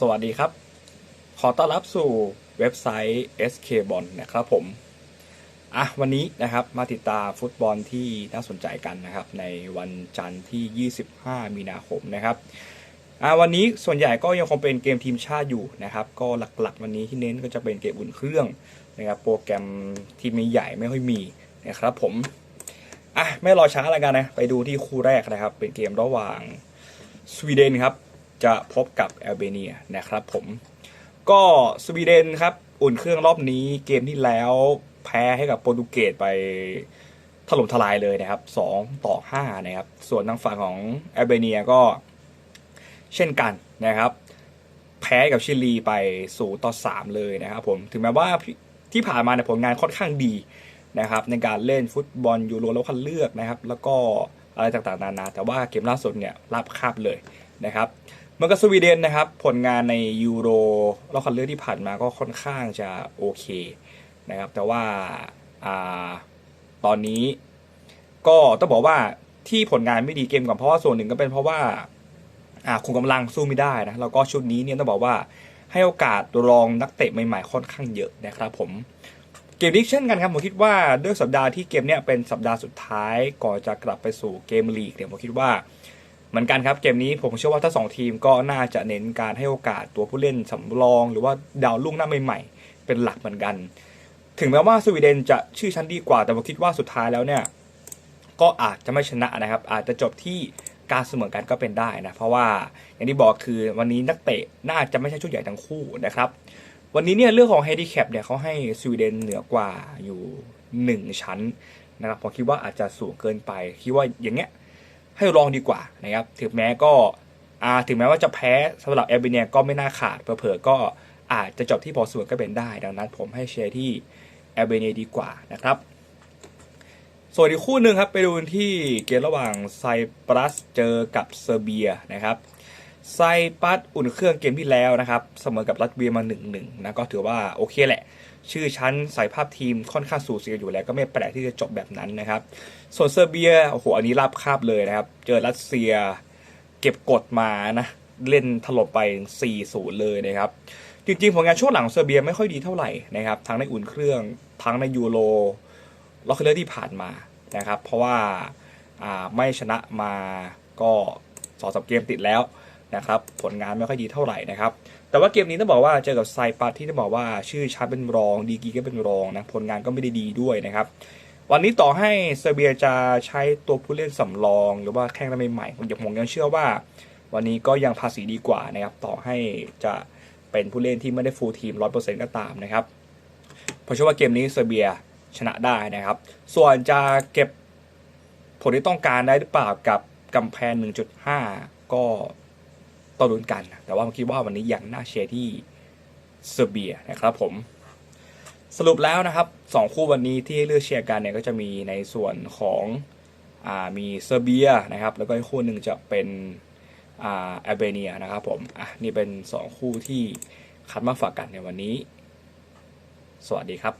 สวัสดีครับ ขอต้อนรับสู่เว็บไซต์ SK b o l นะครับผมอะวันนี้นะครับมาติดตามฟุตบอลที่น่าสนใจกันนะครับ ในวันจันทร์ที่ 25 มีนาคมนะครับอะวันนี้ส่วนใหญ่ก็ยังคงเป็นเกมทีมชาติอยู่นะครับ ก็หลักๆ วันนี้ที่เน้นก็จะเป็นเกมอุ่นเครื่องนะครับ โปรแกรมที่ไม่ใหญ่ไม่ค่อยมีนะครับผมอะไม่รอช้าแล้วกันนะไปดูที่คู่แรกนะครับ เป็นเกมระหว่างสวีเดนครับ จะพบกับแอลเบเนียนะครับผมก็สวีเดนครับอุ่นเครื่องรอบนี้เกมที่แล้วแพ้ให้กับโปรตุเกสไปถล่มทลายเลยนะครับ 2 ต่อ 5 นะครับ ส่วนทางฝั่งของแอลเบเนียก็เช่นกันนะครับ แพ้กับชิลีไป 0 ต่อ 3 เลยนะครับผม ถึงแม้ว่าที่ผ่านมาเนี่ยผลงานค่อนข้างดีนะครับ ในการเล่นฟุตบอลยูโรแล้วคัดเลือกนะครับ แล้วก็อะไรต่างๆนานา แต่ว่าเกมล่าสุดเนี่ยรับคาบเลยนะครับ มื่อกับสวีเดนนะครับ ผลงานในยูโรรอบคัดเลือกที่ผ่านมาก็ค่อนข้างจะโอเคนะครับ แต่ว่าอาตอนนี้ก็ต้องบอกว่าที่ผลงานไม่ดีเกมก่อนเพราะว่าส่วนหนึ่งก็เป็นเพราะว่าคุมกำลังสู้ไม่ได้นะแล้วก็ชุดนี้เนี่ยต้องบอกว่าให้โอกาสรองนักเตะใหม่ๆค่อนข้างเยอะนะครับผมเกมนี้เช่นกันครับผมคิดว่าด้วยสัปดาห์ที่เกมเนี้ยเป็นสัปดาห์สุดท้ายก่อนจะกลับไปสู่เกมลีกเนี่ยผมคิดว่า เหมือนกันครับเกมนี้ผมเชื่อว่าทั้งสองทีมก็น่าจะเน้นการให้โอกาสตัวผู้เล่นสำรอง หรือว่าดาวรุ่งหน้าใหม่ๆเป็นหลักเหมือนกัน ถึงแม้ว่าสวีเดนจะชื่อชั้นดีกว่าแต่ผมคิดว่าสุดท้ายแล้วเนี่ยก็อาจจะไม่ชนะนะครับ อาจจะจบที่การเสมอกันก็เป็นได้นะเพราะว่าอย่างที่บอกคือวันนี้นักเตะน่าจะไม่ใช่ชุดใหญ่ทั้งคู่นะครับ วันนี้เนี่ยเรื่องของเฮดิแคปเนี่ยเขาให้สวีเดนเหนือกว่าอยู่หนึ่งชั้นนะครับผมคิดว่าอาจจะสูงเกินไปคิดว่าอย่างเงี้ย ให้ลองดีกว่านะครับถึงแม้ก็ถึงแม้ว่าจะแพ้สำหรับแอลเบเนียก็ไม่น่าขาดเผลอก็อาจจะจบที่พอส่วนก็เป็นได้ ดังนั้นผมให้เชียร์ที่แอลเบเนียดีกว่านะครับส่วนอีกคู่หนึ่งครับไปดูที่เกมระหว่างไซปรัสเจอกับเซอร์เบียนะครับไซปรัสอุ่นเครื่องเกมที่แล้วนะครับเสมอกับรัสเบียมา1นหนึ่งนะก็ถือว่าโอเคแหละ ชื่อชั้นใส่ภาพทีมค่อนข้างสูสีอยู่แล้วก็ไม่แปลกที่จะจบแบบนั้นนะครับ ส่วนเซอร์เบียโอ้โหอันนี้รับคาบเลยนะครับ เจอรัสเซียเก็บกดมานะเล่นถล่มไป 4-0 เลยนะครับ จริงๆผลงานช่วงหลังเซอร์เบียไม่ค่อยดีเท่าไหร่นะครับ ทั้งในอุ่นเครื่องทั้งในยูโรล็อกเคอร์ที่ผ่านมานะครับ เพราะว่าอ่าไม่ชนะมาก็สองสามเกมติดแล้ว นะครับผลงานไม่ค่อยดีเท่าไหร่นะครับแต่ว่าเกมนี้ต้องบอกว่าเจอกับไซปัสที่ต้องบอกว่าชื่อชั้นเป็นรองดีกีก็เป็นรองนะผลงานก็ไม่ได้ดีด้วยนะครับวันนี้ต่อให้เซเบียจะใช้ตัวผู้เล่นสำรอง หรือว่าแข่งกันใหม่ๆผมยังผมยังเชื่อว่า วันนี้ก็ยังภาษีดีกว่านะครับต่อให้จะเป็นผู้เล่นที่ไม่ได้ฟูลทีมร้อยเปอร์เซ็นต์ก็ตามนะครับผมเชื่อว่าเกมนี้เซเบียชนะได้นะครับ ส่วนจะเก็บผลที่ต้องการได้หรือเปล่ากับกำแพง 1.5 ก็ ต้องลุ้นกัน แต่ว่าผมคิดว่าวันนี้ยังน่าเชียร์ที่เซอร์เบียนะครับผม สรุปแล้วนะครับสองคู่วันนี้ที่ให้เลือกเชียร์กันเนี่ยก็จะมีในส่วนของอ่ามีเซอร์เบียนะครับ แล้วก็อีกคู่หนึ่งจะเป็นอ่าแอลเบเนียนะครับผมอะนี่เป็นสองคู่ที่คัดมาฝากกันในวันนี้ สวัสดีครับ